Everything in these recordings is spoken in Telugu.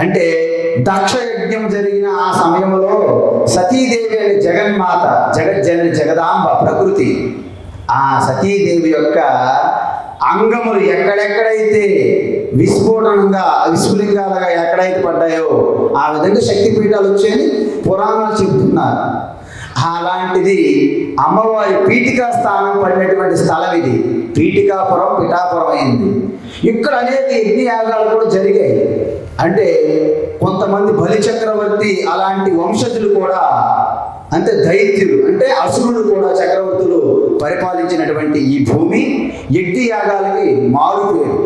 అంటే దక్ష యజ్ఞం జరిగిన ఆ సమయంలో సతీదేవి అనే జగన్మాత జగజ్జన జగదాంబ ప్రకృతి ఆ సతీదేవి యొక్క అంగములు ఎక్కడెక్కడైతే విస్ఫోటనంగా విస్ఫులింగాలుగా ఎక్కడైతే పడ్డాయో ఆ విధంగా శక్తిపీఠాలు వచ్చాయని పురాణాలు చెబుతున్నారు. అలాంటిది అమ్మవారి పీఠికా స్థానం పడినటువంటి స్థలం ఇది. పీఠికాపురం పిఠాపురం అయింది. ఇక్కడ అనేక యజ్ఞ యాగాలు కూడా జరిగాయి. అంటే కొంతమంది బలి చక్రవర్తి అలాంటి వంశజులు కూడా అంటే దైత్యులు అంటే అసురులు కూడా చక్రవర్తులు పరిపాలించినటువంటి ఈ భూమి యజ్ఞయాగాలకి మారుపేరు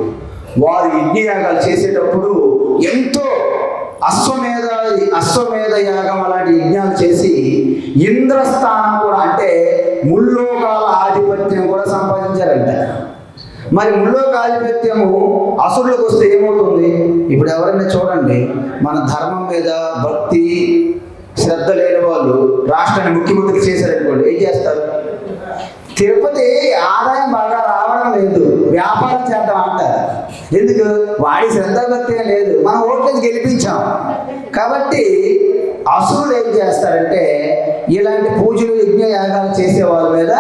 వారు యజ్ఞయాగాలు చేసేటప్పుడు ఎంతో అశ్వమేధ అశ్వమేధ యాగం అలాంటి యజ్ఞాలు చేసి ఇంద్రస్థానం కూడా అంటే ముల్లోకాల ఆధిపత్యం కూడా సంపాదించారంట. మరి ముల్లోక ఆధిపత్యము అసురులకు వస్తే ఏమవుతుంది? ఇప్పుడు ఎవరైనా చూడండి మన ధర్మం మీద భక్తి శ్రద్ధ లేని వాళ్ళు రాష్ట్రాన్ని ముఖ్యమంత్రి చేశారనుకోండి ఏం చేస్తారు? తిరుపతి ఆదాయం బాగా రావడం లేదు వ్యాపారం చేద్దాం అంటారు. ఎందుకు? వాడి శ్రద్ధ భక్తి లేదు మనం ఓట్లేదు గెలిపించాం. కాబట్టి అసురులు ఏం చేస్తారంటే ఇలాంటి పూజలు యజ్ఞ యాగాలు చేసే వాళ్ళ మీద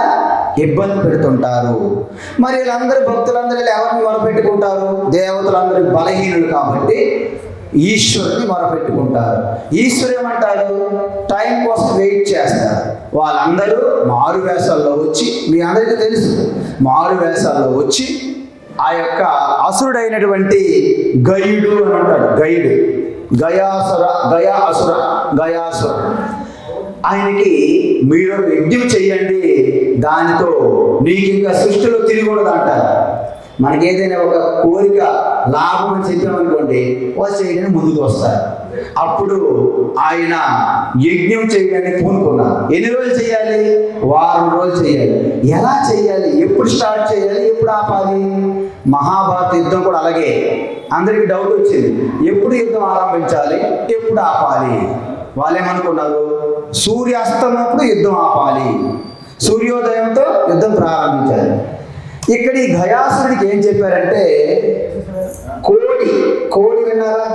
ఇబ్బంది పెడుతుంటారు. మరి వీళ్ళందరూ భక్తులందరూ ఎవరిని మొరపెట్టుకుంటారు? దేవతలందరూ బలహీనులు కాబట్టి ఈశ్వరుని మొరపెట్టుకుంటారు. ఈశ్వరు ఏమంటారు టైం కోసం వెయిట్ చేస్తారు. వాళ్ళందరూ మారు వేషాల్లో వచ్చి మీ అందరికీ తెలుసు మారు వేషాల్లో వచ్చి ఆ యొక్క అసురుడైనటువంటి గయుడు అని అంటాడు. గయుడు. గయాసుర గయా అసుర గయాసుర. ఆయనకి మీరు యజ్ఞం చేయండి దానితో నీకు ఇంకా సృష్టిలో తిరిగి ఉండదు అంటారు మనకి ఏదైనా ఒక కోరిక లాభం అని చెప్పామనుకోండి వాళ్ళు చేయడానికి ముందుకు వస్తారు. అప్పుడు ఆయన యజ్ఞం చేయడానికి పూనుకున్నారు. ఎన్ని రోజులు చేయాలి? వారం రోజులు చేయాలి. ఎలా చేయాలి? ఎప్పుడు స్టార్ట్ చేయాలి? ఎప్పుడు ఆపాలి? మహాభారత యుద్ధం కూడా అలాగే. అందరికీ డౌట్ వచ్చింది. ఎప్పుడు యుద్ధం ఆరంభించాలి? ఎప్పుడు ఆపాలి? వాళ్ళు ఏమనుకున్నారు సూర్యాస్తమప్పుడు యుద్ధం ఆపాలి. సూర్యోదయంతో యుద్ధం ప్రారంభించాలి. ఇక్కడ ఈ గయాసుడికి ఏం చెప్పారంటే కోడి కోడి విన్నారా?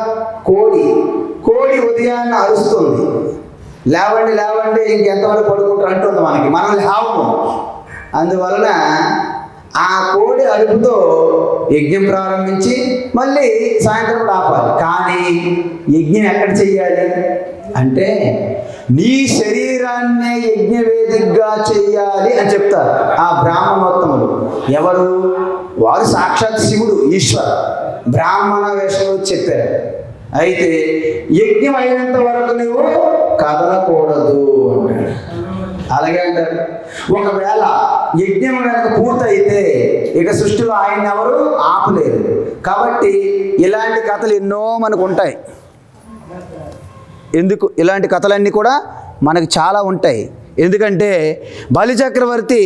కోడి కోడి ఉదయాన్నే అరుస్తుంది. లేవండి లేవండి ఇంకెంతవరకు పడుకుంటారు అంటుంది మనకి. మనం లేవము. అందువలన ఆ కోడి అరుపుతో యజ్ఞం ప్రారంభించి మళ్ళీ సాయంత్రం కూడా ఆపాలి. కానీ యజ్ఞం ఎక్కడ చెయ్యాలి? అంటే నీ శరీరాన్నే యజ్ఞవేదికగా చెయ్యాలి అని చెప్తారు ఆ బ్రాహ్మణోత్తములు ఎవరు? వారు సాక్షాత్ శివుడు ఈశ్వర్. బ్రాహ్మణ వేషంలో చెప్పారు. అయితే యజ్ఞం అయినంత వరకు నువ్వు కదలకూడదు అంటాడు. అలాగే అంటారు ఒకవేళ యజ్ఞం కనుక పూర్తయితే ఇక సృష్టిలో ఆయన ఎవరు ఆపలేరు. కాబట్టి ఇలాంటి కథలు ఎన్నో మనకు ఉంటాయి. ఎందుకు ఇలాంటి కథలన్నీ కూడా మనకు చాలా ఉంటాయి. ఎందుకంటే బలిచక్రవర్తి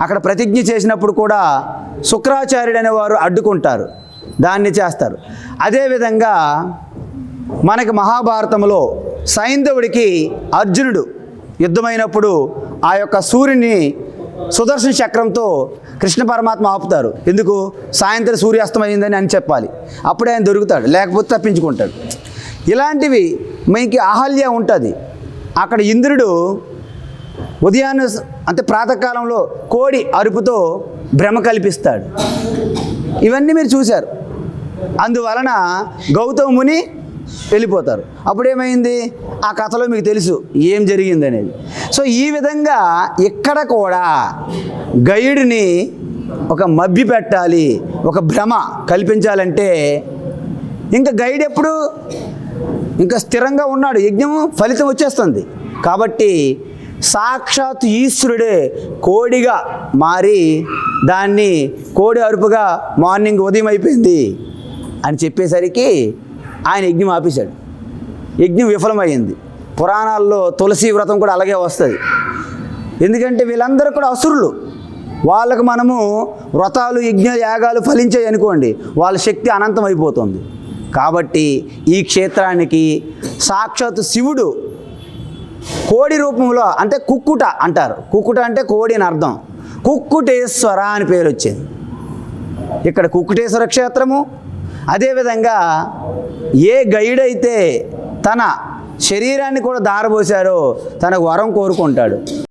అక్కడ ప్రతిజ్ఞ చేసినప్పుడు కూడా శుక్రాచార్యుడు అనేవారు అడ్డుకుంటారు. దాన్ని చేస్తారు. అదేవిధంగా మనకి మహాభారతంలో సైంధవుడికి అర్జునుడు యుద్ధమైనప్పుడు ఆ యొక్క సూర్యుని సుదర్శన చక్రంతో కృష్ణ పరమాత్మ ఆపుతారు. ఎందుకు? సాయంత్రం సూర్యాస్తమైందని అని చెప్పాలి. అప్పుడే ఆయన దొరుకుతాడు. లేకపోతే తప్పించుకుంటాడు. ఇలాంటివి మనకి అహల్య ఉంటుంది. అక్కడ ఇంద్రుడు ఉదయాన్నే అంటే ప్రాతకాలంలో కోడి అరుపుతో భ్రమ కల్పిస్తాడు. ఇవన్నీ మీరు చూశారు. అందువలన గౌతమ ముని వెళ్ళిపోతారు. అప్పుడేమైంది? ఆ కథలో మీకు తెలుసు ఏం జరిగింది అనేది సో ఈ విధంగా ఇక్కడ కూడా గైడ్ని ఒక మబ్బి పెట్టాలి ఒక భ్రమ కల్పించాలంటే ఇంకా గైడ్ ఎప్పుడు ఇంకా స్థిరంగా ఉన్నాడు. యజ్ఞము ఫలితం వచ్చేస్తుంది. కాబట్టి సాక్షాత్ ఈశ్వరుడే కోడిగా మారి దాన్ని కోడి అరుపుగా మార్నింగ్ ఉదయం అయిపోయింది అని చెప్పేసరికి ఆయన యజ్ఞం ఆపేశాడు. యజ్ఞం విఫలమైంది. పురాణాల్లో తులసి వ్రతం కూడా అలాగే వస్తుంది. ఎందుకంటే వీళ్ళందరూ కూడా అసురులు. వాళ్ళకు మనము వ్రతాలు యజ్ఞ యాగాలు ఫలించాయి అనుకోండి. వాళ్ళ శక్తి అనంతం అయిపోతుంది కాబట్టి ఈ క్షేత్రానికి సాక్షాత్ శివుడు కోడి రూపంలో అంటే కుక్కుట అంటారు. కుక్కుట అంటే కోడి అని అర్థం. కుక్కుటేశ్వర అని పేరు వచ్చింది. ఇక్కడ కుక్కుటేశ్వర క్షేత్రము. అదేవిధంగా ఏ గైడ్ అయితే తన శరీరాన్ని కూడా దారబోశారో తనకు వరం కోరుకుంటాడు.